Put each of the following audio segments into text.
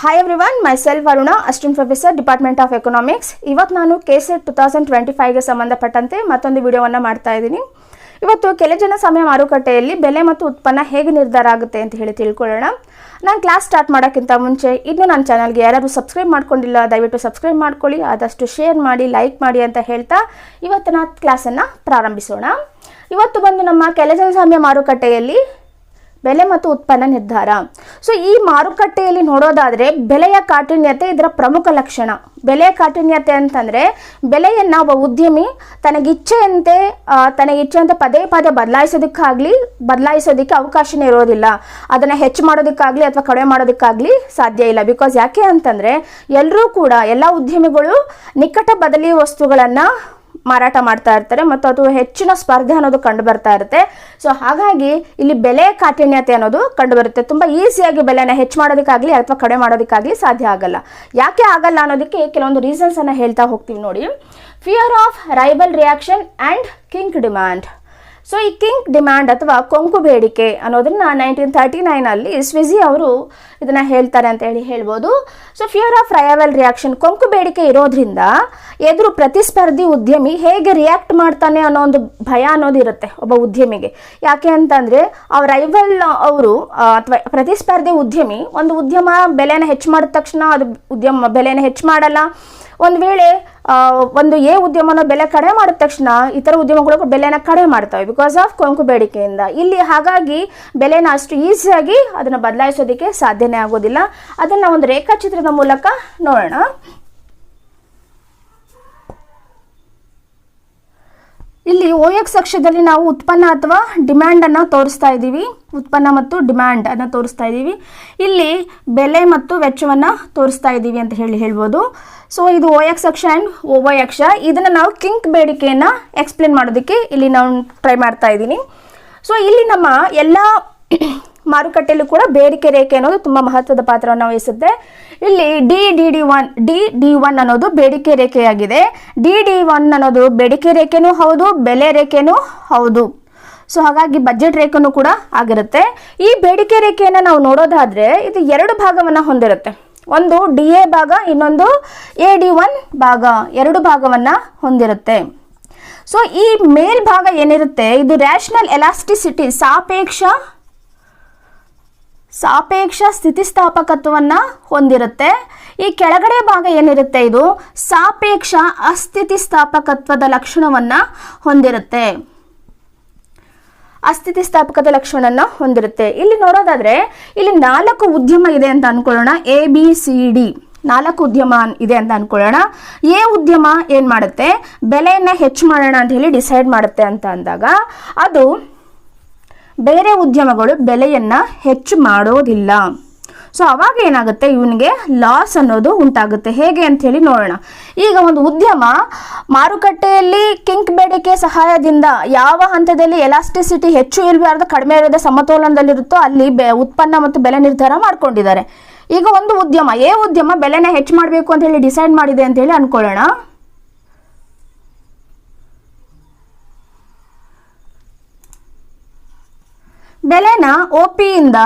Hi everyone myself Aruna Austin professor department of economics ಇವತ್ತು ನಾನು K SET two thousand twenty ಫೈವ್ಗೆ ಸಂಬಂಧಪಟ್ಟಂತೆ ಮತ್ತೊಂದು ವಿಡಿಯೋವನ್ನು ಮಾಡ್ತಾ ಇದ್ದೀನಿ. ಇವತ್ತು ಕೆಲ ಜನ ಸಮಯ ಮಾರುಕಟ್ಟೆಯಲ್ಲಿ ಬೆಲೆ ಮತ್ತು ಉತ್ಪನ್ನ ಹೇಗೆ ನಿರ್ಧಾರ ಆಗುತ್ತೆ ಅಂತ ಹೇಳಿ ತಿಳ್ಕೊಳ್ಳೋಣ. ನಾನು ಕ್ಲಾಸ್ ಸ್ಟಾರ್ಟ್ ಮಾಡೋಕ್ಕಿಂತ ಮುಂಚೆ ಇನ್ನೂ ನನ್ನ ಚಾನಲ್ಗೆ ಯಾರಾದರೂ ಸಬ್ಸ್ಕ್ರೈಬ್ ಮಾಡ್ಕೊಂಡಿಲ್ಲ, ದಯವಿಟ್ಟು ಸಬ್ಸ್ಕ್ರೈಬ್ ಮಾಡ್ಕೊಳ್ಳಿ, ಆದಷ್ಟು ಶೇರ್ ಮಾಡಿ ಲೈಕ್ ಮಾಡಿ ಅಂತ ಹೇಳ್ತಾ ಇವತ್ತಿನ ಕ್ಲಾಸನ್ನು ಪ್ರಾರಂಭಿಸೋಣ. ಇವತ್ತು ಬಂದು ನಮ್ಮ ಕೆಲ ಜನ ಸಮಯ ಮಾರುಕಟ್ಟೆಯಲ್ಲಿ ಬೆಲೆ ಮತ್ತು ಉತ್ಪನ್ನ ನಿರ್ಧಾರ. ಸೊ ಈ ಮಾರುಕಟ್ಟೆಯಲ್ಲಿ ನೋಡೋದಾದ್ರೆ ಬೆಲೆಯ ಕಾಠಿಣ್ಯತೆ ಇದರ ಪ್ರಮುಖ ಲಕ್ಷಣ. ಬೆಲೆಯ ಕಾಠಿಣ್ಯತೆ ಅಂತಂದ್ರೆ ಬೆಲೆಯನ್ನ ಒಬ್ಬ ಉದ್ಯಮಿ ತನಗಿಚ್ಛೆಯಂತೆ ತನಗಿಚ್ಛೆಯಂತೆ ಪದೇ ಪದೇ ಬದಲಾಯಿಸೋದಕ್ಕಾಗ್ಲಿ, ಬದಲಾಯಿಸೋದಕ್ಕೆ ಅವಕಾಶನೇ ಇರೋದಿಲ್ಲ. ಅದನ್ನ ಹೆಚ್ಚು ಮಾಡೋದಕ್ಕಾಗ್ಲಿ ಅಥವಾ ಕಡಿಮೆ ಮಾಡೋದಕ್ಕಾಗ್ಲಿ ಸಾಧ್ಯ ಇಲ್ಲ. ಬಿಕಾಸ್ ಯಾಕೆ ಅಂತಂದ್ರೆ ಎಲ್ಲರೂ ಕೂಡ, ಎಲ್ಲ ಉದ್ಯಮಿಗಳು ನಿಕಟ ಬದಲಿ ವಸ್ತುಗಳನ್ನ ಮಾರಾಟ ಮಾಡ್ತಾ ಇರ್ತಾರೆ ಮತ್ತು ಅದು ಹೆಚ್ಚಿನ ಸ್ಪರ್ಧೆ ಅನ್ನೋದು ಕಂಡು ಬರ್ತಾ ಇರುತ್ತೆ. ಸೊ ಹಾಗಾಗಿ ಇಲ್ಲಿ ಬೆಲೆ ಕಾಠಿಣ್ಯತೆ ಅನ್ನೋದು ಕಂಡು ಬರುತ್ತೆ ತುಂಬ ಈಸಿಯಾಗಿ ಬೆಲೆನ ಹೆಚ್ಚು ಮಾಡೋದಕ್ಕಾಗಲಿ ಅಥವಾ ಕಡಿಮೆ ಮಾಡೋದಕ್ಕಾಗಲಿ ಸಾಧ್ಯ ಆಗಲ್ಲ. ಯಾಕೆ ಆಗಲ್ಲ ಅನ್ನೋದಕ್ಕೆ ಕೆಲವೊಂದು ರೀಸನ್ಸ್ ಅನ್ನ ಹೇಳ್ತಾ ಹೋಗ್ತೀವಿ ನೋಡಿ. Fear of ರೈಬಲ್ reaction and kink demand so ಈ ಕಿಂಕ್ ಡಿಮ್ಯಾಂಡ್ ಅಥವಾ ಕೊಂಕು ಬೇಡಿಕೆ ಅನ್ನೋದನ್ನ ನೈನ್ಟೀನ್ ತರ್ಟಿ ನೈನಲ್ಲಿ ಸ್ವಿಜಿ ಅವರು ಇದನ್ನ ಹೇಳ್ತಾರೆ ಅಂತ ಹೇಳಿ ಹೇಳ್ಬೋದು. So fear of rival reaction ಕೊಂಕು ಬೇಡಿಕೆ ಇರೋದ್ರಿಂದ ಎದುರು ಪ್ರತಿಸ್ಪರ್ಧಿ ಉದ್ಯಮಿ ಹೇಗೆ ರಿಯಾಕ್ಟ್ ಮಾಡ್ತಾನೆ ಅನ್ನೋ ಒಂದು ಭಯ ಅನ್ನೋದು ಇರುತ್ತೆ ಒಬ್ಬ ಉದ್ಯಮಿಗೆ. ಯಾಕೆ ಅಂತಂದ್ರೆ, ಆ ರೈವಲ್ ಅವರು ಅಥವಾ ಪ್ರತಿಸ್ಪರ್ಧಿ ಉದ್ಯಮಿ ಒಂದು ಉದ್ಯಮ ಬೆಲೆನ ಹೆಚ್ಚು ಮಾಡಿದ ತಕ್ಷಣ ಅದು ಉದ್ಯಮ ಬೆಲೆನ ಹೆಚ್ಚು ಮಾಡಲ್ಲ. ಒಂದು ವೇಳೆ ಒಂದು ಎ ಉದ್ಯಮನ ಬೆಲೆ ಕಡಿಮೆ ಮಾಡಿದ ತಕ್ಷಣ ಇತರ ಉದ್ಯಮಗಳು ಬೆಲೆನ ಕಡಿಮೆ ಮಾಡ್ತವೆ. ಬಿಕಾಸ್ ಆಫ್ ಕೊಂಕು ಬೇಡಿಕೆಯಿಂದ. ಇಲ್ಲಿ ಹಾಗಾಗಿ ಬೆಲೆನ ಅಷ್ಟು ಈಸಿಯಾಗಿ ಅದನ್ನು ಬದಲಾಯಿಸೋದಕ್ಕೆ ಸಾಧ್ಯನೇ ಆಗೋದಿಲ್ಲ. ಅದನ್ನು ಒಂದು ರೇಖಾಚಿತ್ರದ ಮೂಲಕ ನೋಡೋಣ. ಇಲ್ಲಿ ಓ ಎಕ್ಸ್ ಅಕ್ಷದಲ್ಲಿ ನಾವು ಉತ್ಪನ್ನ ಅಥವಾ ಡಿಮ್ಯಾಂಡನ್ನು ತೋರಿಸ್ತಾ ಇದ್ದೀವಿ. ಉತ್ಪನ್ನ ಮತ್ತು ಡಿಮ್ಯಾಂಡ್ ಅನ್ನು ತೋರಿಸ್ತಾ ಇದ್ದೀವಿ ಇಲ್ಲಿ ಬೆಲೆ ಮತ್ತು ವೆಚ್ಚವನ್ನ ತೋರಿಸ್ತಾ ಇದ್ದೀವಿ ಅಂತ ಹೇಳಿ ಹೇಳ್ಬೋದು. ಸೊ ಇದು ಓ ಎಕ್ಸ್ ಅಕ್ಷ ಆ್ಯಂಡ್ ಓ ವೈ ಅಕ್ಷ. ಇದನ್ನು ನಾವು ಕಿಂಕ್ ಬೇಡಿಕೆಯನ್ನು ಎಕ್ಸ್ಪ್ಲೇನ್ ಮಾಡೋದಕ್ಕೆ ಇಲ್ಲಿ ನಾವು ಟ್ರೈ ಮಾಡ್ತಾ ಇದ್ದೀನಿ ಸೊ ಇಲ್ಲಿ ನಮ್ಮ ಎಲ್ಲ ಮಾರುಕಟ್ಟೆಯಲ್ಲೂ ಕೂಡ ಬೇಡಿಕೆ ರೇಖೆ ಅನ್ನೋದು ತುಂಬ ಮಹತ್ವದ ಪಾತ್ರವನ್ನು ವಹಿಸುತ್ತೆ. ಇಲ್ಲಿ D D D one D D one ಅನ್ನೋದು ಬೇಡಿಕೆ ರೇಖೆಯಾಗಿದೆ. ಡಿ ಡಿ ಒನ್ ಅನ್ನೋದು ಬೇಡಿಕೆ ರೇಖೆನೂ ಹೌದು, ಬೆಲೆ ರೇಖೆನೂ ಹೌದು. ಸೊ ಹಾಗಾಗಿ ಬಜೆಟ್ ರೇಖೆನೂ ಕೂಡ ಆಗಿರುತ್ತೆ. ಈ ಬೇಡಿಕೆ ರೇಖೆಯನ್ನು ನಾವು ನೋಡೋದಾದ್ರೆ ಇದು ಎರಡು ಭಾಗವನ್ನು ಹೊಂದಿರುತ್ತೆ. ಒಂದು ಡಿ ಎ ಭಾಗ, ಇನ್ನೊಂದು ಎ ಡಿ ಒನ್ ಭಾಗ. ಎರಡು ಭಾಗವನ್ನು ಹೊಂದಿರುತ್ತೆ. ಸೊ ಈ ಮೇಲ್ಭಾಗ ಏನಿರುತ್ತೆ? ಇದು ರ್ಯಾಷನಲ್ ಎಲಾಸ್ಟಿಸಿಟಿ ಸಾಪೇಕ್ಷ ಸಾಪೇಕ್ಷ ಸ್ಥಿತಿಸ್ಥಾಪಕತ್ವವನ್ನು ಹೊಂದಿರುತ್ತೆ. ಈ ಕೆಳಗಡೆ ಭಾಗ ಏನಿರುತ್ತೆ? ಇದು ಸಾಪೇಕ್ಷ ಅಸ್ಥಿತಿಸ್ಥಾಪಕತ್ವದ ಲಕ್ಷಣವನ್ನು ಹೊಂದಿರುತ್ತೆ. ಅಸ್ಥಿತಿಸ್ಥಾಪಕದ ಲಕ್ಷಣನ ಹೊಂದಿರುತ್ತೆ. ಇಲ್ಲಿ ನೋಡೋದಾದ್ರೆ, ಇಲ್ಲಿ ನಾಲ್ಕು ಉದ್ಯಮ ಇದೆ ಅಂತ ಅನ್ಕೊಳ್ಳೋಣ. ಎ ಬಿ ಸಿ ಡಿ ನಾಲ್ಕು ಉದ್ಯಮ ಇದೆ ಅಂತ ಅನ್ಕೊಳ್ಳೋಣ. ಎ ಉದ್ಯಮ ಏನು ಮಾಡುತ್ತೆ? ಬೆಲೆಯನ್ನ ಹೆಚ್ಚು ಮಾಡೋಣ ಅಂತ ಹೇಳಿ ಡಿಸೈಡ್ ಮಾಡುತ್ತೆ ಅಂತ ಅಂದಾಗ, ಅದು ಬೇರೆ ಉದ್ಯಮಗಳು ಬೆಲೆಯನ್ನ ಹೆಚ್ಚು ಮಾಡೋದಿಲ್ಲ. ಸೊ ಅವಾಗ ಏನಾಗುತ್ತೆ? ಇವನಿಗೆ ಲಾಸ್ ಅನ್ನೋದು ಉಂಟಾಗುತ್ತೆ. ಹೇಗೆ ಅಂತ ಹೇಳಿ ನೋಡೋಣ. ಈಗ ಒಂದು ಉದ್ಯಮ ಮಾರುಕಟ್ಟೆಯಲ್ಲಿ ಕಿಂಕ್ ಬೇಡಿಕೆ ಸಹಾಯದಿಂದ ಯಾವ ಹಂತದಲ್ಲಿ ಎಲಾಸ್ಟಿಸಿಟಿ ಹೆಚ್ಚು ಇರಬಾರ್ದು ಕಡಿಮೆ ಇರೋದ ಸಮತೋಲನದಲ್ಲಿರುತ್ತೋ ಅಲ್ಲಿ ಉತ್ಪನ್ನ ಮತ್ತು ಬೆಲೆ ನಿರ್ಧಾರ ಮಾಡ್ಕೊಂಡಿದ್ದಾರೆ. ಈಗ ಒಂದು ಉದ್ಯಮ, ಏ ಉದ್ಯಮ ಬೆಲೆನ ಹೆಚ್ಚು ಮಾಡಬೇಕು ಅಂತ ಹೇಳಿ ಡಿಸೈಡ್ ಮಾಡಿದೆ ಅಂತ ಹೇಳಿ ಅನ್ಕೊಳ್ಳೋಣ. ಬೆಲೆನ ಒ ಪಿಯಿಂದ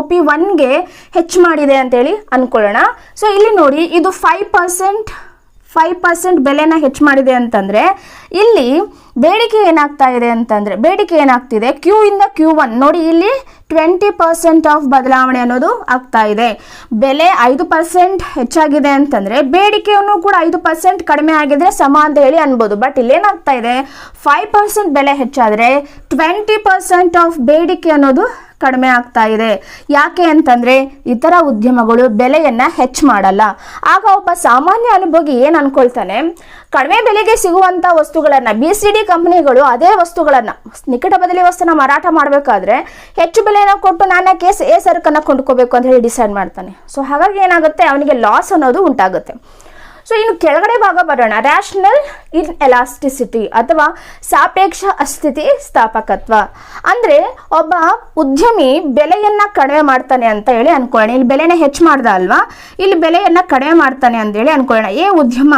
ಒ ಪಿ ಒನ್ಗೆ ಹೆಚ್ಚು ಮಾಡಿದೆ ಅಂತೇಳಿ ಅನ್ಕೊಳ್ಳೋಣ. ಸೊ ಇಲ್ಲಿ ನೋಡಿ, ಇದು ಫೈವ್ ಪರ್ಸೆಂಟ್ ಫೈವ್ ಪರ್ಸೆಂಟ್ ಬೆಲೆನ ಹೆಚ್ಚು ಮಾಡಿದೆ ಅಂತಂದರೆ, ಇಲ್ಲಿ ಬೇಡಿಕೆ ಏನಾಗ್ತಾ ಇದೆ ಅಂತಂದರೆ, ಬೇಡಿಕೆ ಏನಾಗ್ತಿದೆ? ಕ್ಯೂ ಇಂದ ಕ್ಯೂ ಒನ್ ನೋಡಿ, ಇಲ್ಲಿ ಟ್ವೆಂಟಿ ಪರ್ಸೆಂಟ್ ಆಫ್ ಬದಲಾವಣೆ ಅನ್ನೋದು ಆಗ್ತಾ ಇದೆ. ಬೆಲೆ ಐದು ಪರ್ಸೆಂಟ್ ಹೆಚ್ಚಾಗಿದೆ ಅಂತಂದರೆ, ಬೇಡಿಕೆಯನ್ನು ಕೂಡ ಐದು ಪರ್ಸೆಂಟ್ ಕಡಿಮೆ ಆಗಿದ್ರೆ ಸಮ ಅಂತ ಹೇಳಿ ಅನ್ಬೋದು. ಬಟ್ ಇಲ್ಲೇನಾಗ್ತಾ ಇದೆ? ಫೈವ್ ಪರ್ಸೆಂಟ್ ಬೆಲೆ ಹೆಚ್ಚಾದರೆ ಟ್ವೆಂಟಿ ಪರ್ಸೆಂಟ್ ಆಫ್ ಬೇಡಿಕೆ ಅನ್ನೋದು ಕಡಿಮೆ ಆಗ್ತಾ ಇದೆ. ಯಾಕೆ ಅಂತಂದ್ರೆ ಇತರ ಉದ್ಯಮಗಳು ಬೆಲೆಯನ್ನ ಹೆಚ್ಚು ಮಾಡಲ್ಲ. ಆಗ ಒಬ್ಬ ಸಾಮಾನ್ಯ ಅನುಭವಿ ಏನ್ ಅನ್ಕೊಳ್ತಾನೆ? ಕಡಿಮೆ ಬೆಲೆಗೆ ಸಿಗುವಂತ ವಸ್ತುಗಳನ್ನ ಬಿ ಸಿ ಡಿ ಕಂಪನಿಗಳು ಅದೇ ವಸ್ತುಗಳನ್ನ, ನಿಕಟ ಬದಲಿ ವಸ್ತುನ ಮಾರಾಟ ಮಾಡಬೇಕಾದ್ರೆ ಹೆಚ್ಚು ಬೆಲೆನ ಕೊಟ್ಟು ನಾನು ಕೇಸ್ ಎ ಸರಕನ್ನ ಕೊಂಡ್ಕೋಬೇಕು ಅಂತ ಹೇಳಿ ಡಿಸೈಡ್ ಮಾಡ್ತಾನೆ. ಸೊ ಹಾಗಾಗಿ ಏನಾಗುತ್ತೆ? ಅವನಿಗೆ ಲಾಸ್ ಅನ್ನೋದು ಉಂಟಾಗುತ್ತೆ. ಸೊ ಇನ್ನು ಕೆಳಗಡೆ ಭಾಗ ಬರೋಣ. ರ್ಯಾಷನಲ್ ಇನ್ ಎಲಾಸ್ಟಿಸಿಟಿ ಅಥವಾ ಸಾಪೇಕ್ಷ ಅಸ್ಥಿತಿ ಸ್ಥಾಪಕತ್ವ. ಅಂದ್ರೆ ಒಬ್ಬ ಉದ್ಯಮಿ ಬೆಲೆಯನ್ನ ಕಡಿಮೆ ಮಾಡ್ತಾನೆ ಅಂತ ಹೇಳಿ ಅನ್ಕೊಳ್ಳೋಣ. ಇಲ್ಲಿ ಬೆಲೆನ ಹೆಚ್ಚು ಮಾಡ್ದ ಅಲ್ವಾ? ಇಲ್ಲಿ ಬೆಲೆಯನ್ನ ಕಡಿಮೆ ಮಾಡ್ತಾನೆ ಅಂತ ಹೇಳಿ ಅನ್ಕೊಳ್ಳೋಣ. ಎ ಉದ್ಯಮ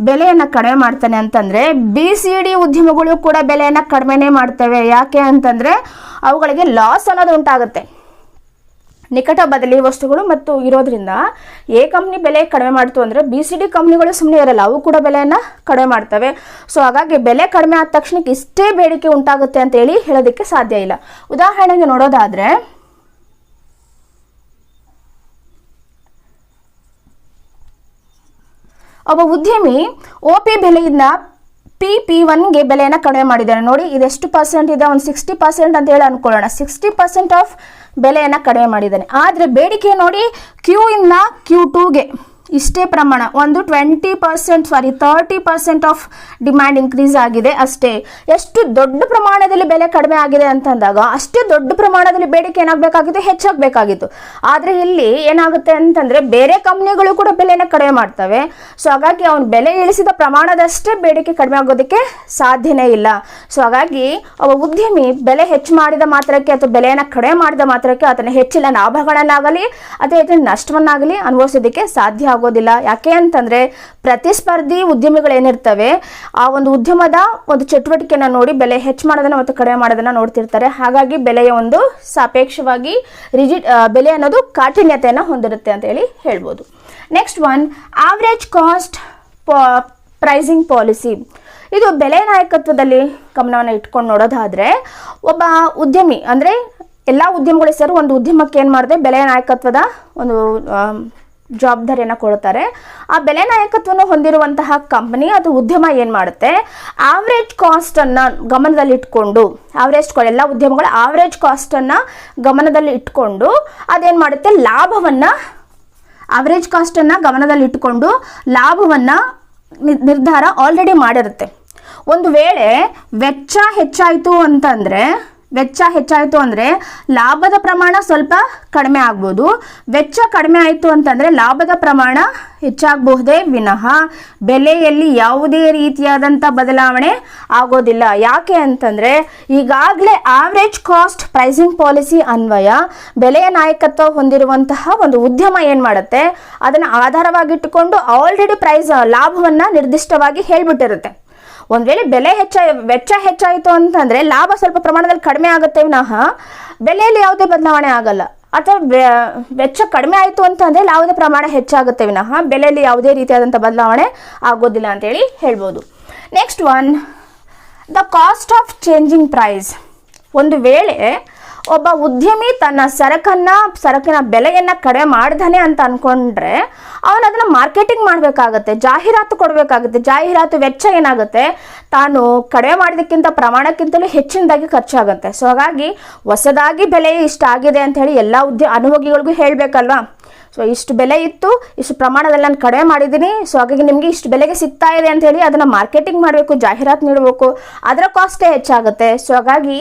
ಬೆಲೆಯನ್ನ ಕಡಿಮೆ ಮಾಡ್ತಾನೆ ಅಂತಂದ್ರೆ ಬಿ, ಸಿ, ಡಿ ಉದ್ಯಮಗಳು ಕೂಡ ಬೆಲೆಯನ್ನ ಕಡಿಮೆನೇ ಮಾಡ್ತವೆ. ಯಾಕೆ ಅಂತಂದ್ರೆ ಅವುಗಳಿಗೆ ಲಾಸ್ ಅನ್ನೋದು ಉಂಟಾಗುತ್ತೆ. ನಿಕಟ ಬದಲಿ ವಸ್ತುಗಳು ಮತ್ತು ಇರೋದ್ರಿಂದ ಎ ಕಂಪ್ನಿ ಬೆಲೆ ಕಡಿಮೆ ಮಾಡ್ತು ಅಂದರೆ ಬಿ ಸಿ ಡಿ ಕಂಪ್ನಿಗಳು ಸುಮ್ಮನೆ ಇರಲ್ಲ, ಅವು ಕೂಡ ಬೆಲೆಯನ್ನು ಕಡಿಮೆ ಮಾಡ್ತವೆ. ಸೊ ಹಾಗಾಗಿ ಬೆಲೆ ಕಡಿಮೆ ಆದ ತಕ್ಷಣಕ್ಕೆ ಇಷ್ಟೇ ಬೇಡಿಕೆ ಉಂಟಾಗುತ್ತೆ ಅಂತೇಳಿ ಹೇಳೋದಕ್ಕೆ ಸಾಧ್ಯ ಇಲ್ಲ. ಉದಾಹರಣೆಗೆ ನೋಡೋದಾದರೆ, ಒಬ್ಬ ಉದ್ಯಮಿ ಒ ಪಿ ಬೆಲೆಯಿಂದ ಪಿ ಪಿ ಒನ್ಗೆ ಬೆಲೆಯನ್ನು ಕಡಿಮೆ ಮಾಡಿದ್ದಾರೆ ನೋಡಿ, ಇದೆಷ್ಟು ಪರ್ಸೆಂಟ್ ಇದೆ? ಒಂದು ಸಿಕ್ಸ್ಟಿ ಪರ್ಸೆಂಟ್ ಅಂತ ಹೇಳಿ ಅನ್ಕೊಳ್ಳೋಣ. ಸಿಕ್ಸ್ಟಿ ಪರ್ಸೆಂಟ್ ಆಫ್ ಬೆಲೆಯನ್ನು ಕಡಿಮೆ ಮಾಡಿದ್ದಾನೆ. ಆದರೆ ಬೇಡಿಕೆ ನೋಡಿ ಕ್ಯೂ ಇಂದ ಕ್ಯೂ ಟೂಗೆ ಇಷ್ಟೇ ಪ್ರಮಾಣ, ಒಂದು twenty percent sorry thirty percent of demand increase ಆಗಿದೆ ಅಷ್ಟೇ. ಎಷ್ಟು ದೊಡ್ಡ ಪ್ರಮಾಣದಲ್ಲಿ ಬೆಲೆ ಕಡಿಮೆ ಆಗಿದೆ ಅಂತಂದಾಗ, ಅಷ್ಟೇ ದೊಡ್ಡ ಪ್ರಮಾಣದಲ್ಲಿ ಬೇಡಿಕೆ ಏನಾಗಬೇಕಾಗಿತ್ತು? ಹೆಚ್ಚಾಗಬೇಕಾಗಿತ್ತು. ಆದರೆ ಇಲ್ಲಿ ಏನಾಗುತ್ತೆ ಅಂತಂದರೆ, ಬೇರೆ ಕಂಪ್ನಿಗಳು ಕೂಡ ಬೆಲೆನ ಕಡಿಮೆ ಮಾಡ್ತವೆ. ಸೊ ಹಾಗಾಗಿ ಅವನು ಬೆಲೆ ಇಳಿಸಿದ ಪ್ರಮಾಣದಷ್ಟೇ ಬೇಡಿಕೆ ಕಡಿಮೆ ಆಗೋದಕ್ಕೆ ಸಾಧ್ಯನೇ ಇಲ್ಲ. ಸೊ ಹಾಗಾಗಿ ಒಬ್ಬ ಉದ್ಯಮಿ ಬೆಲೆ ಹೆಚ್ಚು ಮಾಡಿದ ಮಾತ್ರಕ್ಕೆ ಅಥವಾ ಬೆಲೆಯನ್ನು ಕಡಿಮೆ ಮಾಡಿದ ಮಾತ್ರಕ್ಕೆ ಆತನ ಹೆಚ್ಚಿನ ಲಾಭಗಳನ್ನಾಗಲಿ ಅಥವಾ ಹೆಚ್ಚಿನ ನಷ್ಟವನ್ನಾಗಲಿ ಅನುಭವಿಸೋದಕ್ಕೆ ಸಾಧ್ಯ ಆಗೋದಿಲ್ಲ. ಯಾಕೆ ಅಂತಂದ್ರೆ ಪ್ರತಿಸ್ಪರ್ಧಿ ಉದ್ಯಮಿಗಳು ಏನಿರ್ತವೆ, ಆ ಒಂದು ಉದ್ಯಮದ ಒಂದು ಚಟುವಟಿಕೆನ ನೋಡಿ ಬೆಲೆ ಹೆಚ್ಚು ಮಾಡೋದನ್ನ ಮತ್ತು ಕಡಿಮೆ ಮಾಡೋದನ್ನ ನೋಡ್ತಿರ್ತಾರೆ. ಹಾಗಾಗಿ ಬೆಲೆಯ ಒಂದು ಸಾಪೇಕ್ಷವಾಗಿ ರಿಜಿಡ್ ಬೆಲೆ ಅನ್ನೋದು ಕಾಠಿಣ್ಯತೆಯನ್ನು ಹೊಂದಿರುತ್ತೆ ಅಂತ ಹೇಳಿ ಹೇಳ್ಬೋದು. Next one average cost pricing policy ಇದು ಬೆಲೆ ನಾಯಕತ್ವದಲ್ಲಿ ಗಮನವನ್ನು ಇಟ್ಕೊಂಡು ನೋಡೋದಾದ್ರೆ, ಒಬ್ಬ ಉದ್ಯಮಿ, ಅಂದ್ರೆ ಎಲ್ಲ ಉದ್ಯಮಗಳು ಸೇರಿ ಒಂದು ಉದ್ಯಮಕ್ಕೆ ಏನು ಮಾಡಿದೆ, ಬೆಲೆ ನಾಯಕತ್ವದ ಒಂದು ಜವಾಬ್ದಾರಿಯನ್ನು ಕೊಡ್ತಾರೆ ಆ ಬೆಲೆ ನಾಯಕತ್ವವನ್ನು ಹೊಂದಿರುವಂತಹ ಕಂಪನಿ ಅಥವಾ ಉದ್ಯಮ ಏನು ಮಾಡುತ್ತೆ? ಆವ್ರೇಜ್ ಕಾಸ್ಟನ್ನು ಗಮನದಲ್ಲಿಟ್ಕೊಂಡು ಆವ್ರೇಜ್ ಎಲ್ಲ ಉದ್ಯಮಗಳು ಆವ್ರೇಜ್ ಕಾಸ್ಟನ್ನು ಗಮನದಲ್ಲಿ ಇಟ್ಕೊಂಡು ಅದೇನು ಮಾಡುತ್ತೆ? ಲಾಭವನ್ನು ಆವ್ರೇಜ್ ಕಾಸ್ಟನ್ನು ಗಮನದಲ್ಲಿಟ್ಟುಕೊಂಡು ಲಾಭವನ್ನು ನಿರ್ಧಾರ ಆಲ್ರೆಡಿ ಮಾಡಿರುತ್ತೆ. ಒಂದು ವೇಳೆ ವೆಚ್ಚ ಹೆಚ್ಚಾಯಿತು ಅಂತಂದರೆ ವೆಚ್ಚ ಹೆಚ್ಚಾಯಿತು ಅಂದರೆ ಲಾಭದ ಪ್ರಮಾಣ ಸ್ವಲ್ಪ ಕಡಿಮೆ ಆಗ್ಬೋದು. ವೆಚ್ಚ ಕಡಿಮೆ ಆಯಿತು ಅಂತಂದರೆ ಲಾಭದ ಪ್ರಮಾಣ ಹೆಚ್ಚಾಗಬಹುದೇ ವಿನಃ. ಬೆಲೆಯಲ್ಲಿ ಯಾವುದೇ ರೀತಿಯಾದಂಥ ಬದಲಾವಣೆ ಆಗೋದಿಲ್ಲ. ಯಾಕೆ ಅಂತಂದರೆ ಈಗಾಗಲೇ ಆವ್ರೇಜ್ ಕಾಸ್ಟ್ ಪ್ರೈಸಿಂಗ್ ಪಾಲಿಸಿ ಅನ್ವಯ ಬೆಲೆಯ ನಾಯಕತ್ವ ಹೊಂದಿರುವಂತಹ ಒಂದು ಉದ್ಯಮ ಏನು ಮಾಡುತ್ತೆ? ಅದನ್ನು ಆಧಾರವಾಗಿಟ್ಟುಕೊಂಡು ಆಲ್ರೆಡಿ ಪ್ರೈಸ್ ಲಾಭವನ್ನು ನಿರ್ದಿಷ್ಟವಾಗಿ ಹೇಳ್ಬಿಟ್ಟಿರುತ್ತೆ. ಒಂದು ವೇಳೆ ಬೆಲೆ ಹೆಚ್ಚ, ವೆಚ್ಚ ಹೆಚ್ಚಾಯಿತು ಅಂತಂದರೆ ಲಾಭ ಸ್ವಲ್ಪ ಪ್ರಮಾಣದಲ್ಲಿ ಕಡಿಮೆ ಆಗುತ್ತೆ ವಿನಃ ಬೆಲೆಯಲ್ಲಿ ಯಾವುದೇ ಬದಲಾವಣೆ ಆಗಲ್ಲ. ಅಥವಾ ವೆಚ್ಚ ಕಡಿಮೆ ಆಯಿತು ಅಂತಂದರೆ ಲಾಭದ ಪ್ರಮಾಣ ಹೆಚ್ಚಾಗುತ್ತೆ ವಿನಃ ಬೆಲೆಯಲ್ಲಿ ಯಾವುದೇ ರೀತಿಯಾದಂಥ ಬದಲಾವಣೆ ಆಗೋದಿಲ್ಲ ಅಂತೇಳಿ ಹೇಳ್ಬೋದು. Next one the cost of changing price ಒಂದು ವೇಳೆ ಒಬ್ಬ ಉದ್ಯಮಿ ತನ್ನ ಸರಕನ್ನ, ಸರಕಿನ ಬೆಲೆಯನ್ನ ಕಡಿಮೆ ಮಾಡ್ದಾನೆ ಅಂತ ಅನ್ಕೊಂಡ್ರೆ ಅವನು ಅದನ್ನ ಮಾರ್ಕೆಟಿಂಗ್ ಮಾಡಬೇಕಾಗತ್ತೆ, ಜಾಹೀರಾತು ಕೊಡಬೇಕಾಗುತ್ತೆ, ಜಾಹೀರಾತು ವೆಚ್ಚ ಏನಾಗುತ್ತೆ, ತಾನು ಕಡಿಮೆ ಮಾಡಿದಕ್ಕಿಂತ ಪ್ರಮಾಣಕ್ಕಿಂತಲೂ ಹೆಚ್ಚಿನದಾಗಿ ಖರ್ಚಾಗುತ್ತೆ. ಸೊ ಹಾಗಾಗಿ ಹೊಸದಾಗಿ ಬೆಲೆ ಇಷ್ಟ ಆಗಿದೆ ಅಂತ ಹೇಳಿ ಎಲ್ಲ ಉದ್ಯ ಅನುಭೋಗಿಗಳಿಗೂ ಹೇಳಬೇಕಲ್ವಾ? ಸೊ ಇಷ್ಟು ಬೆಲೆ ಇತ್ತು, ಇಷ್ಟು ಪ್ರಮಾಣದಲ್ಲಿ ನಾನು ಕಡಿಮೆ ಮಾಡಿದ್ದೀನಿ. ಸೊ ಹಾಗಾಗಿ ನಿಮಗೆ ಇಷ್ಟು ಬೆಲೆಗೆ ಸಿಗ್ತಾ ಇದೆ ಅಂತ ಹೇಳಿ ಅದನ್ನು ಮಾರ್ಕೆಟಿಂಗ್ ಮಾಡಬೇಕು, ಜಾಹೀರಾತು ನೀಡಬೇಕು. ಅದರ ಕಾಸ್ಟೇ ಹೆಚ್ಚಾಗುತ್ತೆ. ಸೊ ಹಾಗಾಗಿ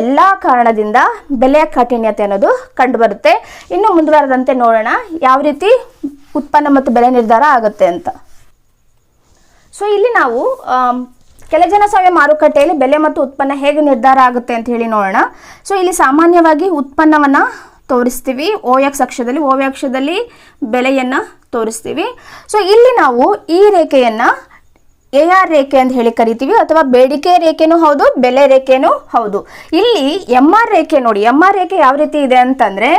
ಎಲ್ಲ ಕಾರಣದಿಂದ ಬೆಲೆಯ ಕಾಠಿಣ್ಯತೆ ಅನ್ನೋದು ಕಂಡುಬರುತ್ತೆ. ಇನ್ನು ಮುಂದುವರೆದಂತೆ ನೋಡೋಣ ಯಾವ ರೀತಿ ಉತ್ಪನ್ನ ಮತ್ತು ಬೆಲೆ ನಿರ್ಧಾರ ಆಗುತ್ತೆ ಅಂತ. ಸೊ ಇಲ್ಲಿ ನಾವು ಕೆಲ ಜನ ಮಾರುಕಟ್ಟೆಯಲ್ಲಿ ಬೆಲೆ ಮತ್ತು ಉತ್ಪನ್ನ ಹೇಗೆ ನಿರ್ಧಾರ ಆಗುತ್ತೆ ಅಂತ ಹೇಳಿ ನೋಡೋಣ. ಸೊ ಇಲ್ಲಿ ಸಾಮಾನ್ಯವಾಗಿ ಉತ್ಪನ್ನವನ್ನು ತೋರಿಸ್ತೀವಿ. ಓ ಎಕ್ಸ್ ಅಕ್ಷದಲ್ಲಿ ಓ ಅಕ್ಷದಲ್ಲಿ ಬೆಲೆಯನ್ನು ತೋರಿಸ್ತೀವಿ. ಸೊ ಇಲ್ಲಿ ನಾವು ಈ ರೇಖೆಯನ್ನು ಎ ಆರ್ ರೇಖೆ ಅಂತ ಹೇಳಿ ಕರಿತೀವಿ ಅಥವಾ ಬೇಡಿಕೆ ರೇಖೆನೂ ಹೌದು, ಬೆಲೆ ರೇಖೆನೂ ಹೌದು. ಇಲ್ಲಿ ಎಂ ಆರ್ ರೇಖೆ ನೋಡಿ ಎಂ ಆರ್ ರೇಖೆ ಯಾವ ರೀತಿ ಇದೆ ಅಂತಂದ್ರೆ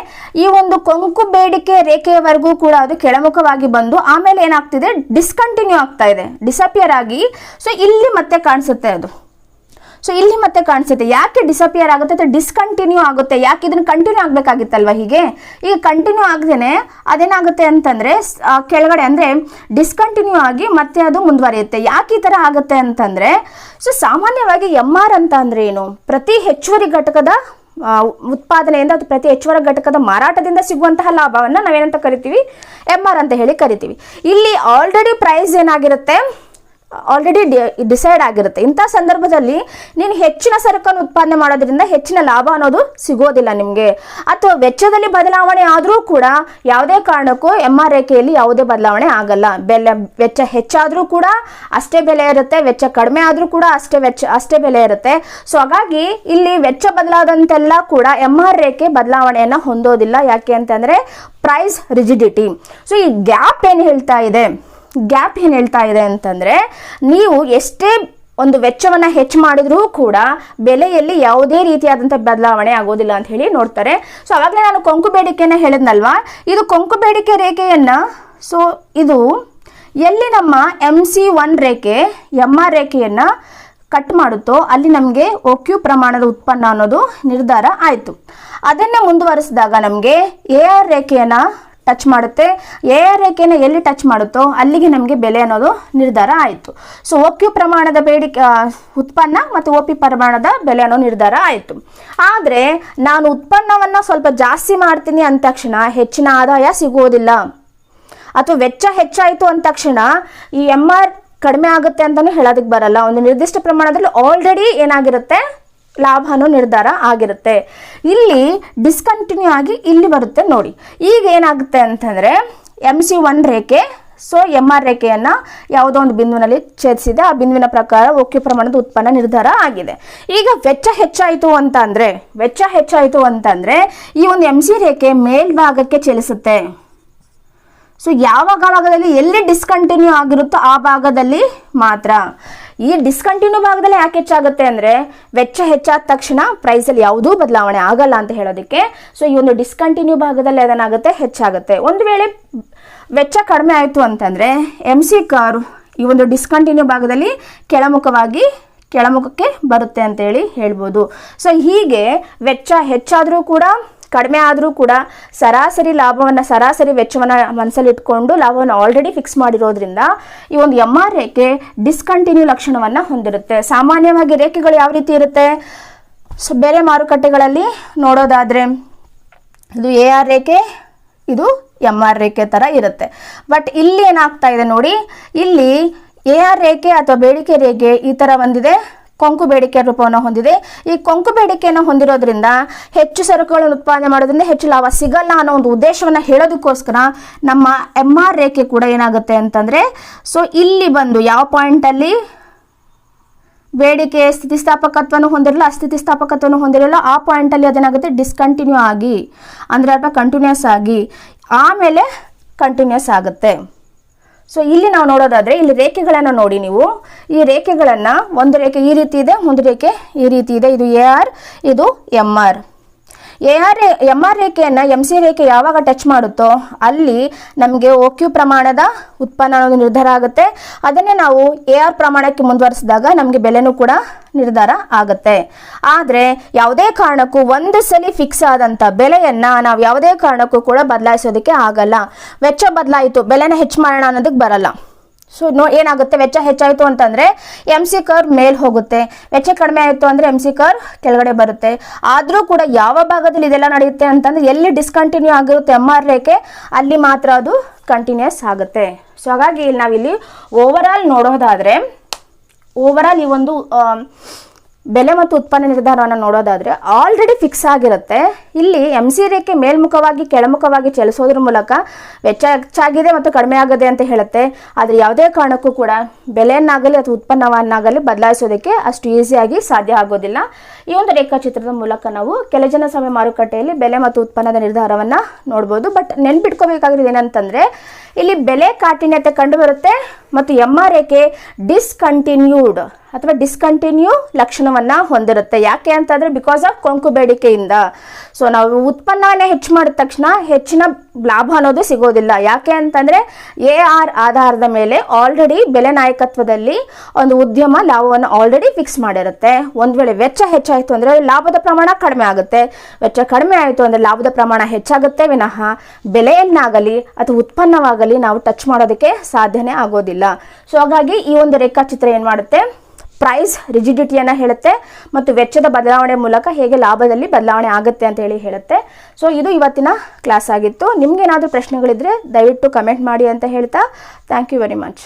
ಈ ಒಂದು ಕೊಂಕು ಬೇಡಿಕೆ ರೇಖೆಯವರೆಗೂ ಕೂಡ ಅದು ಕೆಳಮುಖವಾಗಿ ಬಂದು ಆಮೇಲೆ ಏನಾಗ್ತಿದೆ? ಡಿಸ್ಕಂಟಿನ್ಯೂ ಆಗ್ತಾ ಇದೆ ಡಿಸಪಿಯರ್ ಆಗಿ. ಸೊ ಇಲ್ಲಿ ಮತ್ತೆ ಕಾಣಿಸುತ್ತೆ ಅದು. ಸೊ ಇಲ್ಲಿ ಮತ್ತೆ ಕಾಣಿಸುತ್ತೆ. ಯಾಕೆ ಡಿಸಪಿಯರ್ ಆಗುತ್ತೆ? ಅಥವಾ ಡಿಸ್ಕಂಟಿನ್ಯೂ ಆಗುತ್ತೆ. ಯಾಕೆ ಇದನ್ನು ಕಂಟಿನ್ಯೂ ಆಗಬೇಕಾಗಿತ್ತಲ್ವ ಹೀಗೆ? ಈಗ ಕಂಟಿನ್ಯೂ ಆಗದೇನೆ ಅದೇನಾಗುತ್ತೆ ಅಂತಂದರೆ ಕೆಳಗಡೆ ಅಂದರೆ ಡಿಸ್ಕಂಟಿನ್ಯೂ ಆಗಿ ಮತ್ತೆ ಅದು ಮುಂದುವರಿಯುತ್ತೆ. ಯಾಕೆ ಈ ಥರ ಆಗುತ್ತೆ ಅಂತಂದರೆ ಸೊ ಸಾಮಾನ್ಯವಾಗಿ ಎಂ ಆರ್ ಅಂತ ಅಂದರೆ ಏನು? ಪ್ರತಿ ಹೆಚ್ಚುವರಿ ಘಟಕದ ಉತ್ಪಾದನೆಯಿಂದ ಅಥವಾ ಪ್ರತಿ ಹೆಚ್ಚುವರಿ ಘಟಕದ ಮಾರಾಟದಿಂದ ಸಿಗುವಂತಹ ಲಾಭವನ್ನು ನಾವೇನಂತ ಕರಿತೀವಿ? ಎಂ ಆರ್ ಅಂತ ಹೇಳಿ ಕರಿತೀವಿ. ಇಲ್ಲಿ ಆಲ್ರೆಡಿ ಪ್ರೈಸ್ ಏನಾಗಿರುತ್ತೆ? ಆಲ್ರೆಡಿ ಡಿಸೈಡ್ ಆಗಿರುತ್ತೆ. ಇಂಥ ಸಂದರ್ಭದಲ್ಲಿ ನೀನು ಹೆಚ್ಚಿನ ಸರಕನ್ನು ಉತ್ಪಾದನೆ ಮಾಡೋದ್ರಿಂದ ಹೆಚ್ಚಿನ ಲಾಭ ಅನ್ನೋದು ಸಿಗೋದಿಲ್ಲ ನಿಮಗೆ. ಅಥವಾ ವೆಚ್ಚದಲ್ಲಿ ಬದಲಾವಣೆ ಆದರೂ ಕೂಡ ಯಾವುದೇ ಕಾರಣಕ್ಕೂ ಎಂ ಆರ್ ರೇಖೆಯಲ್ಲಿ ಯಾವುದೇ ಬದಲಾವಣೆ ಆಗಲ್ಲ. ಬೆಲೆ, ವೆಚ್ಚ ಹೆಚ್ಚಾದರೂ ಕೂಡ ಅಷ್ಟೇ ಬೆಲೆ ಇರುತ್ತೆ, ವೆಚ್ಚ ಕಡಿಮೆ ಆದರೂ ಕೂಡ ಅಷ್ಟೇ ವೆಚ್ಚ, ಅಷ್ಟೇ ಬೆಲೆ ಇರುತ್ತೆ. ಸೊ ಹಾಗಾಗಿ ಇಲ್ಲಿ ವೆಚ್ಚ ಬದಲಾದಂತೆಲ್ಲ ಕೂಡ ಎಂ ಆರ್ ರೇಖೆ ಬದಲಾವಣೆಯನ್ನು ಹೊಂದೋದಿಲ್ಲ. ಯಾಕೆ ಅಂತಂದರೆ ಪ್ರೈಸ್ ರಿಜಿಡಿಟಿ ಸೊ ಈ ಗ್ಯಾಪ್ ಏನು ಹೇಳ್ತಾ ಇದೆ? ಗ್ಯಾಪ್ ಏನು ಹೇಳ್ತಾ ಇದೆ ಅಂತಂದರೆ, ನೀವು ಎಷ್ಟೇ ಒಂದು ವೆಚ್ಚವನ್ನು ಹೆಚ್ಚು ಮಾಡಿದ್ರೂ ಕೂಡ ಬೆಲೆಯಲ್ಲಿ ಯಾವುದೇ ರೀತಿಯಾದಂಥ ಬದಲಾವಣೆ ಆಗೋದಿಲ್ಲ ಅಂತ ಹೇಳಿ ನೋಡ್ತಾರೆ. ಸೊ ಆವಾಗಲೇ ನಾನು ಕೊಂಕು ಬೇಡಿಕೆಯನ್ನು ಹೇಳಿದ್ನಲ್ವಾ? ಇದು ಕೊಂಕು ಬೇಡಿಕೆ ರೇಖೆಯನ್ನು ಸೊ ಇದು ಎಲ್ಲಿ ನಮ್ಮ ಎಂ ಸಿ ಒನ್ ರೇಖೆ ಎಂ ಆರ್ ರೇಖೆಯನ್ನು ಕಟ್ ಮಾಡುತ್ತೋ ಅಲ್ಲಿ ನಮಗೆ ಒಕ್ಯು ಪ್ರಮಾಣದ ಉತ್ಪನ್ನ ಅನ್ನೋದು ನಿರ್ಧಾರ ಆಯಿತು. ಅದನ್ನು ಮುಂದುವರಿಸಿದಾಗ ನಮಗೆ ಎ ಆರ್ ರೇಖೆಯನ್ನು ಟಚ್ ಮಾಡುತ್ತೆ. ಎ ಆರ್ ರೇಖೆಯನ್ನು ಎಲ್ಲಿ ಟಚ್ ಮಾಡುತ್ತೋ ಅಲ್ಲಿಗೆ ನಮಗೆ ಬೆಲೆ ಅನ್ನೋದು ನಿರ್ಧಾರ ಆಯಿತು. ಸೊ ಒ ಕ್ಯೂ ಪ್ರಮಾಣದ ಬೇಡಿಕೆ ಉತ್ಪನ್ನ ಮತ್ತು ಒ ಪಿ ಪ್ರಮಾಣದ ಬೆಲೆ ಅನ್ನೋ ನಿರ್ಧಾರ ಆಯಿತು. ಆದರೆ, ನಾನು ಉತ್ಪನ್ನವನ್ನು ಸ್ವಲ್ಪ ಜಾಸ್ತಿ ಮಾಡ್ತೀನಿ ಅಂದ ತಕ್ಷಣ ಹೆಚ್ಚಿನ ಆದಾಯ ಸಿಗುವುದಿಲ್ಲ ಅಥವಾ ವೆಚ್ಚ ಹೆಚ್ಚಾಯಿತು ಅಂದ ತಕ್ಷಣ ಈ ಎಂ ಆರ್ ಕಡಿಮೆ ಆಗುತ್ತೆ ಅಂತಲೂ ಹೇಳೋದಕ್ಕೆ ಬರಲ್ಲ. ಒಂದು ನಿರ್ದಿಷ್ಟ ಪ್ರಮಾಣದಲ್ಲಿ ಆಲ್ರೆಡಿ ಏನಾಗಿರುತ್ತೆ? ಲಾಭನೂ ನಿರ್ಧಾರ ಆಗಿರುತ್ತೆ. ಇಲ್ಲಿ ಡಿಸ್ಕಂಟಿನ್ಯೂ ಆಗಿ ಇಲ್ಲಿ ಬರುತ್ತೆ ನೋಡಿ. ಈಗ ಏನಾಗುತ್ತೆ ಅಂತಂದರೆ ಎಂ ಸಿ ಒನ್ ರೇಖೆ ಸೊ ಎಂ ಆರ್ ರೇಖೆಯನ್ನು ಯಾವುದೋ ಒಂದು ಬಿಂದುವಿನಲ್ಲಿ ಛೇದಿಸಿದೆ. ಆ ಬಿಂದುವಿನ ಪ್ರಕಾರ ಒಕ್ಕೆ ಪ್ರಮಾಣದ ಉತ್ಪನ್ನ ನಿರ್ಧಾರ ಆಗಿದೆ. ಈಗ ವೆಚ್ಚ ಹೆಚ್ಚಾಯಿತು ಅಂತ ಅಂದರೆ ವೆಚ್ಚ ಹೆಚ್ಚಾಯಿತು ಅಂತಂದರೆ, ಈ ಒಂದು ಎಂ ಸಿ ರೇಖೆ ಮೇಲ್ಭಾಗಕ್ಕೆ ಚಲಿಸುತ್ತೆ. ಸೊ ಯಾವ ಭಾಗದಲ್ಲಿ ಎಲ್ಲಿ ಡಿಸ್ಕಂಟಿನ್ಯೂ ಆಗಿರುತ್ತೋ ಆ ಭಾಗದಲ್ಲಿ ಮಾತ್ರ. ಈ ಡಿಸ್ಕಂಟಿನ್ಯೂ ಭಾಗದಲ್ಲಿ ಯಾಕೆ ಹೆಚ್ಚಾಗುತ್ತೆ ಅಂದರೆ ವೆಚ್ಚ ಹೆಚ್ಚಾದ ತಕ್ಷಣ ಪ್ರೈಸಲ್ಲಿ ಯಾವುದೂ ಬದಲಾವಣೆ ಆಗಲ್ಲ ಅಂತ ಹೇಳೋದಕ್ಕೆ. ಸೊ ಈ ಒಂದು ಡಿಸ್ಕಂಟಿನ್ಯೂ ಭಾಗದಲ್ಲಿ ಅದೇನಾಗುತ್ತೆ ಹೆಚ್ಚಾಗುತ್ತೆ. ಒಂದು ವೇಳೆ ವೆಚ್ಚ ಕಡಿಮೆ ಆಯಿತು ಅಂತಂದರೆ ಎಂ ಸಿ ಕಾರು ಈ ಒಂದು ಡಿಸ್ಕಂಟಿನ್ಯೂ ಭಾಗದಲ್ಲಿ ಕೆಳಮುಖವಾಗಿ ಕೆಳಮುಖಕ್ಕೆ ಬರುತ್ತೆ ಅಂತೇಳಿ ಹೇಳ್ಬೋದು. ಸೊ ಹೀಗೆ ವೆಚ್ಚ ಹೆಚ್ಚಾದರೂ ಕೂಡ ಕಡಿಮೆ ಆದರೂ ಕೂಡ ಸರಾಸರಿ ಲಾಭವನ್ನು, ಸರಾಸರಿ ವೆಚ್ಚವನ್ನು ಮನಸ್ಸಲ್ಲಿಟ್ಕೊಂಡು ಲಾಭವನ್ನು ಆಲ್ರೆಡಿ ಫಿಕ್ಸ್ ಮಾಡಿರೋದ್ರಿಂದ ಈ ಒಂದು ಎಂ ಆರ್ ರೇಖೆ ಡಿಸ್ಕಂಟಿನ್ಯೂ ಲಕ್ಷಣವನ್ನು ಹೊಂದಿರುತ್ತೆ. ಸಾಮಾನ್ಯವಾಗಿ ರೇಖೆಗಳು ಯಾವ ರೀತಿ ಇರುತ್ತೆ? ಸೊ ಬೇರೆ ಮಾರುಕಟ್ಟೆಗಳಲ್ಲಿ ನೋಡೋದಾದರೆ ಇದು ಎ ಆರ್ ರೇಖೆ, ಇದು ಎಂ ಆರ್ ರೇಖೆ ಥರ ಇರುತ್ತೆ. ಬಟ್ ಇಲ್ಲಿ ಏನಾಗ್ತಾ ಇದೆ ನೋಡಿ, ಇಲ್ಲಿ ಎ ಆರ್ ರೇಖೆ ಅಥವಾ ಬೇಡಿಕೆ ರೇಖೆ ಈ ಥರ ಒಂದಿದೆ ಕೊಂಕು ಬೇಡಿಕೆ ರೂಪವನ್ನು ಹೊಂದಿದೆ. ಈ ಕೊಂಕು ಬೇಡಿಕೆಯನ್ನು ಹೊಂದಿರೋದ್ರಿಂದ ಹೆಚ್ಚು ಸರಕುಗಳನ್ನು ಉತ್ಪಾದನೆ ಮಾಡೋದ್ರಿಂದ ಹೆಚ್ಚು ಲಾಭ ಸಿಗಲ್ಲ ಅನ್ನೋ ಒಂದು ಉದ್ದೇಶವನ್ನು ಹೇಳೋದಕ್ಕೋಸ್ಕರ ನಮ್ಮ ಎಂ ಆರ್ ರೇಖೆ ಕೂಡ ಏನಾಗುತ್ತೆ ಅಂತಂದರೆ ಸೊ ಇಲ್ಲಿ ಬಂದು ಯಾವ ಪಾಯಿಂಟಲ್ಲಿ ಬೇಡಿಕೆ ಸ್ಥಿತಿಸ್ಥಾಪಕತ್ವವನ್ನು ಹೊಂದಿರಲ್ಲ ಅಸ್ಥಿತಿಸ್ಥಾಪಕತ್ವವನ್ನು ಹೊಂದಿರಲ್ಲ, ಆ ಪಾಯಿಂಟಲ್ಲಿ ಅದೇನಾಗುತ್ತೆ? ಡಿಸ್ಕಂಟಿನ್ಯೂ ಆಗಿ, ಅಂದರೆ ಅಥವಾ ಕಂಟಿನ್ಯೂಸ್ ಆಗಿ, ಆಮೇಲೆ ಕಂಟಿನ್ಯೂಸ್ ಆಗುತ್ತೆ. ಸೊ ಇಲ್ಲಿ ನಾವು ನೋಡೋದಾದರೆ, ಇಲ್ಲಿ ರೇಖೆಗಳನ್ನು ನೋಡಿ ನೀವು. ಈ ರೇಖೆಗಳನ್ನು ಒಂದು ರೇಖೆ ಈ ರೀತಿ ಇದೆ, ಒಂದು ರೇಖೆ ಈ ರೀತಿ ಇದೆ. ಇದು ಎ ಇದು M A R M R ರೇಖೆಯನ್ನು ಎಂ ಸಿ ರೇಖೆ ಯಾವಾಗ ಟಚ್ ಮಾಡುತ್ತೋ ಅಲ್ಲಿ ನಮಗೆ ಓಕ್ಯೂ ಪ್ರಮಾಣದ ಉತ್ಪನ್ನ ಅನ್ನೋದು ನಿರ್ಧಾರ ಆಗುತ್ತೆ. ಅದನ್ನೇ ನಾವು ಎ ಆರ್ ಪ್ರಮಾಣಕ್ಕೆ ಮುಂದುವರಿಸಿದಾಗ ನಮಗೆ ಬೆಲೆನೂ ಕೂಡ ನಿರ್ಧಾರ ಆಗುತ್ತೆ. ಆದರೆ ಯಾವುದೇ ಕಾರಣಕ್ಕೂ ಒಂದು ಸಲ ಫಿಕ್ಸ್ ಆದಂಥ ಬೆಲೆಯನ್ನು ನಾವು ಯಾವುದೇ ಕಾರಣಕ್ಕೂ ಕೂಡ ಬದಲಾಯಿಸೋದಕ್ಕೆ ಆಗಲ್ಲ. ವೆಚ್ಚ ಬದಲಾಯಿತು, ಬೆಲೆನ ಹೆಚ್ಚು ಮಾಡೋಣ ಅನ್ನೋದಕ್ಕೆ ಬರಲ್ಲ. ಸೊ ನೋ, ಏನಾಗುತ್ತೆ? ವೆಚ್ಚ ಹೆಚ್ಚಾಯಿತು ಅಂತಂದರೆ ಎಂ ಸಿ ಕರ್ ಮೇಲ್ ಹೋಗುತ್ತೆ. ವೆಚ್ಚ ಕಡಿಮೆ ಆಯಿತು ಅಂದರೆ ಎಂ ಸಿ ಕರ್ ಕೆಳಗಡೆ ಬರುತ್ತೆ. ಆದರೂ ಕೂಡ ಯಾವ ಭಾಗದಲ್ಲಿ ಇದೆಲ್ಲ ನಡೆಯುತ್ತೆ ಅಂತಂದರೆ ಎಲ್ಲಿ ಡಿಸ್ಕಂಟಿನ್ಯೂ ಆಗಿರುತ್ತೆ ಎಂ ಆರ್ ರೇಖೆ, ಅಲ್ಲಿ ಮಾತ್ರ ಅದು ಕಂಟಿನ್ಯೂಸ್ ಆಗುತ್ತೆ. ಸೊ ಹಾಗಾಗಿ ಇಲ್ಲಿ ನಾವಿಲ್ಲಿ ಓವರಾಲ್ ನೋಡೋದಾದರೆ ಓವರಾಲ್ ಈ ಒಂದು ಬೆಲೆ ಮತ್ತು ಉತ್ಪನ್ನ ನಿರ್ಧಾರವನ್ನು ನೋಡೋದಾದರೆ ಆಲ್ರೆಡಿ ಫಿಕ್ಸ್ ಆಗಿರುತ್ತೆ. ಇಲ್ಲಿ ಎಂ ಸಿ ರೇಖೆ ಮೇಲ್ಮುಖವಾಗಿ ಕೆಳಮುಖವಾಗಿ ಚಲಿಸೋದ್ರ ಮೂಲಕ ವೆಚ್ಚ ಹೆಚ್ಚಾಗಿದೆ ಮತ್ತು ಕಡಿಮೆ ಆಗದೆ ಅಂತ ಹೇಳುತ್ತೆ. ಆದರೆ ಯಾವುದೇ ಕಾರಣಕ್ಕೂ ಕೂಡ ಬೆಲೆಯನ್ನಾಗಲಿ ಅಥವಾ ಉತ್ಪನ್ನವನ್ನಾಗಲಿ ಬದಲಾಯಿಸೋದಕ್ಕೆ ಅಷ್ಟು ಈಸಿಯಾಗಿ ಸಾಧ್ಯ ಆಗೋದಿಲ್ಲ. ಈ ಒಂದು ರೇಖಾಚಿತ್ರದ ಮೂಲಕ ನಾವು ಕೆಲ ಜನ ಸಮಯ ಮಾರುಕಟ್ಟೆಯಲ್ಲಿ ಬೆಲೆ ಮತ್ತು ಉತ್ಪನ್ನದ ನಿರ್ಧಾರವನ್ನು ನೋಡ್ಬೋದು. ಬಟ್ ನೆನ್ಪಿಟ್ಕೋಬೇಕಾಗಿರೋದು ಏನಂತಂದರೆ ಇಲ್ಲಿ ಬೆಲೆ ಕಾಠಿಣ್ಯತೆ ಕಂಡುಬರುತ್ತೆ ಮತ್ತು ಎಂ ಆರ್ ಎಕೆ ಡಿಸ್ಕಂಟಿನ್ಯೂಡ್ ಅಥವಾ ಡಿಸ್ಕಂಟಿನ್ಯೂ ಲಕ್ಷಣವನ್ನು ಹೊಂದಿರುತ್ತೆ. ಯಾಕೆ ಅಂತಂದರೆ ಬಿಕಾಸ್ ಆಫ್ ಕೊಂಕು ಬೇಡಿಕೆಯಿಂದ. ಸೊ ನಾವು ಉತ್ಪನ್ನವನ್ನೇ ಹೆಚ್ಚು ಮಾಡಿದ ತಕ್ಷಣ ಹೆಚ್ಚಿನ ಲಾಭ ಅನ್ನೋದು ಸಿಗೋದಿಲ್ಲ. ಯಾಕೆ ಅಂತಂದರೆ ಎ ಆರ್ ಆಧಾರದ ಮೇಲೆ ಆಲ್ರೆಡಿ ಬೆಲೆ ನಾಯಕತ್ವದಲ್ಲಿ ಒಂದು ಉದ್ಯಮ ಲಾಭವನ್ನು ಆಲ್ರೆಡಿ ಫಿಕ್ಸ್ ಮಾಡಿರುತ್ತೆ. ಒಂದು ವೇಳೆ ವೆಚ್ಚ ಹೆಚ್ಚಾಯಿತು ಅಂದರೆ ಲಾಭದ ಪ್ರಮಾಣ ಕಡಿಮೆ ಆಗುತ್ತೆ. ವೆಚ್ಚ ಕಡಿಮೆ ಆಯಿತು ಅಂದರೆ ಲಾಭದ ಪ್ರಮಾಣ ಹೆಚ್ಚಾಗುತ್ತೆ. ವಿನಃ ಬೆಲೆಯನ್ನಾಗಲಿ ಅಥವಾ ಉತ್ಪನ್ನವಾಗಲಿ ನಾವು ಟಚ್ ಮಾಡೋದಕ್ಕೆ ಸಾಧ್ಯನೇ ಆಗೋದಿಲ್ಲ. ಸೊ ಹಾಗಾಗಿ ಈ ಒಂದು ರೇಖಾಚಿತ್ರ ಏನು ಮಾಡುತ್ತೆ? ಪ್ರೈಸ್ ರಿಜಿಡಿಟಿಯನ್ನು ಹೇಳುತ್ತೆ ಮತ್ತು ವೆಚ್ಚದ ಬದಲಾವಣೆ ಮೂಲಕ ಹೇಗೆ ಲಾಭದಲ್ಲಿ ಬದಲಾವಣೆ ಆಗುತ್ತೆ ಅಂತ ಹೇಳಿ ಹೇಳುತ್ತೆ. ಸೊ ಇದು ಇವತ್ತಿನ ಕ್ಲಾಸ್ ಆಗಿತ್ತು. ನಿಮ್ಗೇನಾದರೂ ಪ್ರಶ್ನೆಗಳಿದ್ರೆ ದಯವಿಟ್ಟು ಕಮೆಂಟ್ ಮಾಡಿ ಅಂತ ಹೇಳ್ತಾ ಥ್ಯಾಂಕ್ ಯು ವೆರಿ ಮಚ್